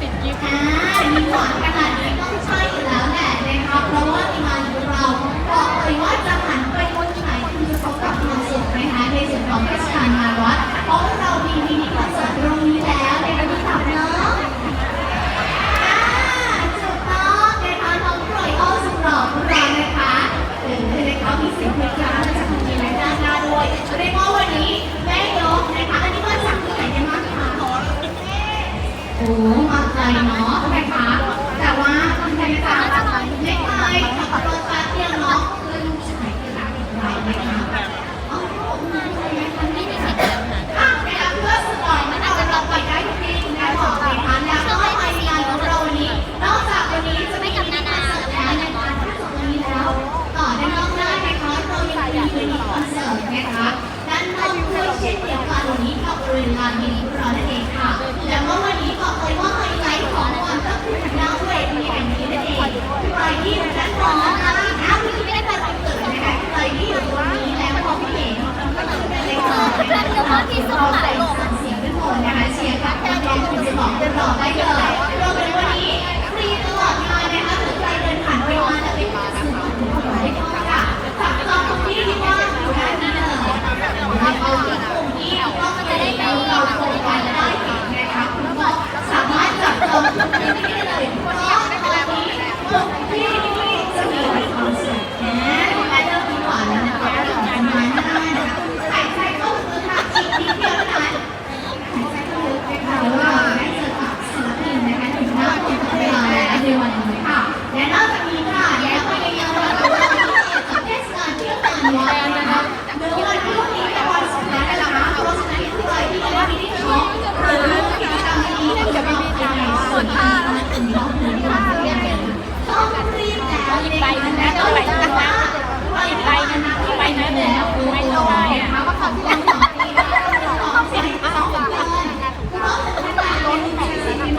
ติดกิฟต์ โอ้ออกใจเนาะใช่ไหมคะแต่ว่าคนไทยจะไม่ไยขับรถแป๊เดียวเนาะเพื่อลูกชายจะรักเราไหมคะ 你好么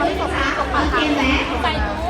ใส่ถุง